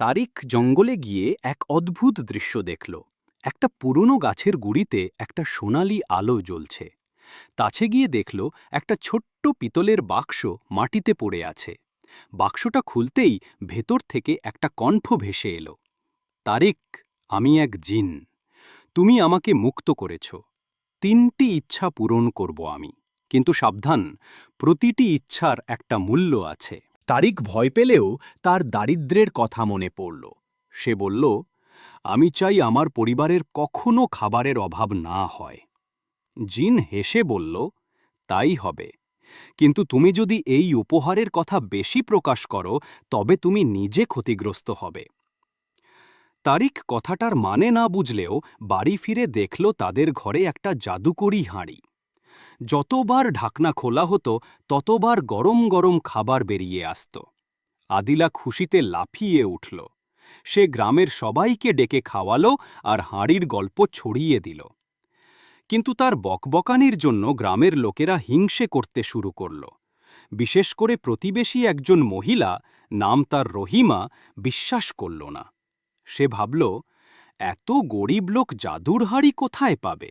তারিক জঙ্গলে গিয়ে এক অদ্ভুত দৃশ্য দেখল। একটা পুরনো গাছের গুড়িতে একটা সোনালি আলো জ্বলছে। কাছে গিয়ে দেখল একটা ছোট্ট পিতলের বাক্স মাটিতে পড়ে আছে। বাক্সটা খুলতেই ভেতর থেকে একটা কণ্ঠ ভেসে এলো তারিক আমি এক জিন। তুমি আমাকে মুক্ত করেছ। তিনটি ইচ্ছা পূরণ করব আমি। কিন্তু সাবধান, প্রতিটি ইচ্ছার একটা মূল্য আছে। তারিক ভয় পেলেও তার দারিদ্র্যের কথা মনে পড়ল। সে বলল, আমি চাই আমার পরিবারের কখনো খাবারের অভাব না হয়। জিন হেসে বলল, তাই হবে। কিন্তু তুমি যদি এই উপহারের কথা বেশি প্রকাশ করো, তবে তুমি নিজে ক্ষতিগ্রস্ত হবে। তারিক কথাটার মানে না বুঝলেও বাড়ি ফিরে দেখল তাদের ঘরে একটা জাদুকরি হাঁড়ি। যতবার ঢাকনা খোলা হতো, ততবার গরম গরম খাবার বেরিয়ে আসত। আদিলা খুশিতে লাফিয়ে উঠল। সে গ্রামের সবাইকে ডেকে খাওয়ালো আর হাঁড়ির গল্প ছড়িয়ে দিল। কিন্তু তার বকবকানির জন্য গ্রামের লোকেরা হিংসে করতে শুরু করল। বিশেষ করে প্রতিবেশী একজন মহিলা, নাম তার রহিমা, বিশ্বাস করল না। সে ভাবল, এত গরিব লোক জাদুর হাড়ি কোথায় পাবে?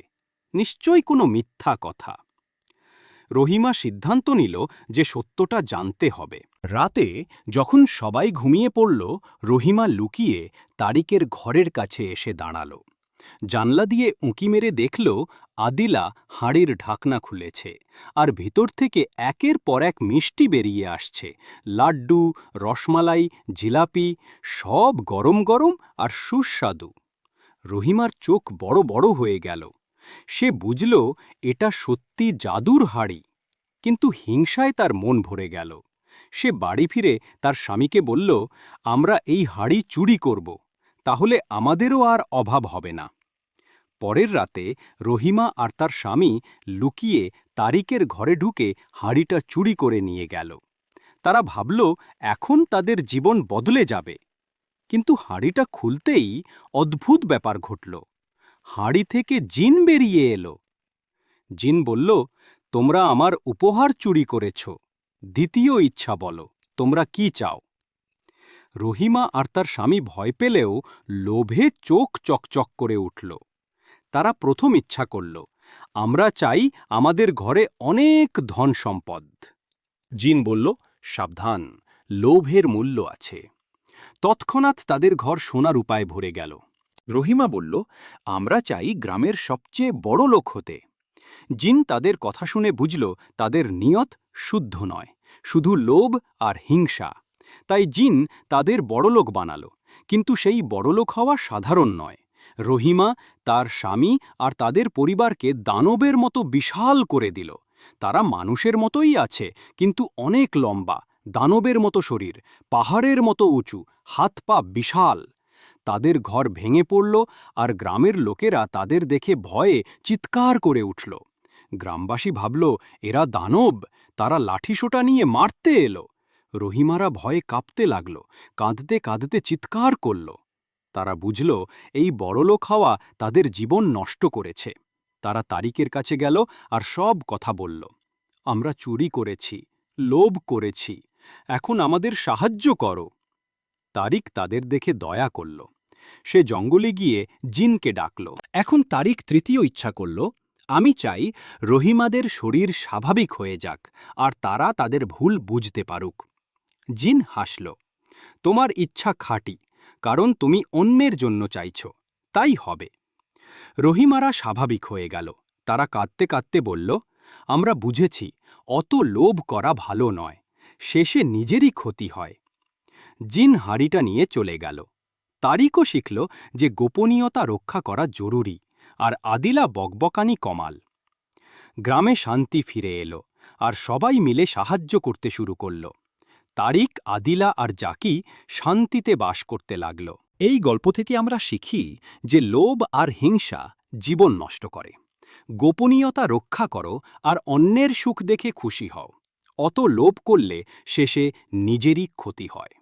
নিশ্চয়ই কোনো মিথ্যা কথা। রহিমা সিদ্ধান্ত নিল যে সত্যটা জানতে হবে। রাতে যখন সবাই ঘুমিয়ে পড়ল, রহিমা লুকিয়ে তারিকের ঘরের কাছে এসে দাঁড়াল। জানলা দিয়ে উঁকি মেরে দেখল আদিলা হাঁড়ির ঢাকনা খুলেছে আর ভিতর থেকে একের পর এক মিষ্টি বেরিয়ে আসছে। লাড্ডু, রসমালাই, জিলাপি, সব গরম গরম আর সুস্বাদু। রহিমার চোখ বড় বড় হয়ে গেল। সে বুঝল এটা সত্যি জাদুর হাড়ি। কিন্তু হিংসায় তার মন ভরে গেল। সে বাড়ি ফিরে তার স্বামীকে বলল, আমরা এই হাড়ি চুরি করব, তাহলে আমাদেরও আর অভাব হবে না। পরের রাতে রহিমা আর তার স্বামী লুকিয়ে তারিকের ঘরে ঢুকে হাড়িটা চুরি করে নিয়ে গেল। তারা ভাবল, এখন তাদের জীবন বদলে যাবে। কিন্তু হাড়িটা খুলতেই অদ্ভুত ব্যাপার ঘটল। হাঁড়ি থেকে জিন বেরিয়ে এলো। জিন বলল, তোমরা আমার উপহার চুরি করেছ। দ্বিতীয় ইচ্ছা বলো, তোমরা কি চাও? রহিমা আর তার স্বামী ভয় পেলেও লোভে চোখ চকচক করে উঠল। তারা প্রথম ইচ্ছা করল, আমরা চাই আমাদের ঘরে অনেক ধন সম্পদ। জিন বলল, সাবধান, লোভের মূল্য আছে। তৎক্ষণাৎ তাদের ঘর সোনার উপায় ভরে গেল। রহিমা বলল, আমরা চাই গ্রামের সবচেয়ে বড় লোক হতে। জিন তাদের কথা শুনে বুঝল, তাদের নিয়ত শুদ্ধ নয়, শুধু লোভ আর হিংসা। তাই জিন তাদের বড়লোক বানাল, কিন্তু সেই বড়লোক হওয়া সাধারণ নয়। রহিমা তার স্বামী আর তাদের পরিবারকে দানবের মতো বিশাল করে দিল। তারা মানুষের মতোই আছে, কিন্তু অনেক লম্বা, দানবের মতো শরীর, পাহাড়ের মতো উঁচু, হাত পা বিশাল। তাদের ঘর ভেঙে পড়ল আর গ্রামের লোকেরা তাদের দেখে ভয়ে চিৎকার করে উঠল। গ্রামবাসী ভাবল, এরা দানব, তারা লাঠিসোটা নিয়ে মারতে এলো। রহিমারা ভয়ে কাঁপতে লাগল, কাঁদতে কাঁদতে চিৎকার করল। তারা বুঝল, এই বড়লোক হওয়া তাদের জীবন নষ্ট করেছে। তারা তারিকের কাছে গেল আর সব কথা বলল, আমরা চুরি করেছি, লোভ করেছি, এখন আমাদের সাহায্য করো। তারিক তাদের দেখে দয়া করল। সে জঙ্গলে গিয়ে জিনকে ডাকল। এখন তারিক তৃতীয় ইচ্ছা করল, আমি চাই রহিমাদের শরীর স্বাভাবিক হয়ে যাক, আর তারা তাদের ভুল বুঝতে পারুক। জিন হাসল, তোমার ইচ্ছা খাঁটি, কারণ তুমি অন্যের জন্য চাইছ, তাই হবে। রহিমারা স্বাভাবিক হয়ে গেল। তারা কাঁদতে কাঁদতে বলল, আমরা বুঝেছি, অত লোভ করা ভালো নয়, শেষে নিজেরই ক্ষতি হয়। জিন হাড়িটা নিয়ে চলে গেল। তারিকও শিখল যে গোপনীয়তা রক্ষা করা জরুরি, আর আদিলা বকবকানি কমাল। গ্রামে শান্তি ফিরে এলো, আর সবাই মিলে সাহায্য করতে শুরু করল। তারিক আদিলা আর জাকি শান্তিতে বাস করতে লাগল। এই গল্প থেকে আমরা শিখি যে লোভ আর হিংসা জীবন নষ্ট করে। গোপনীয়তা রক্ষা করো আর অন্যের সুখ দেখে খুশি হও। অত লোভ করলে শেষে নিজেরই ক্ষতি হয়।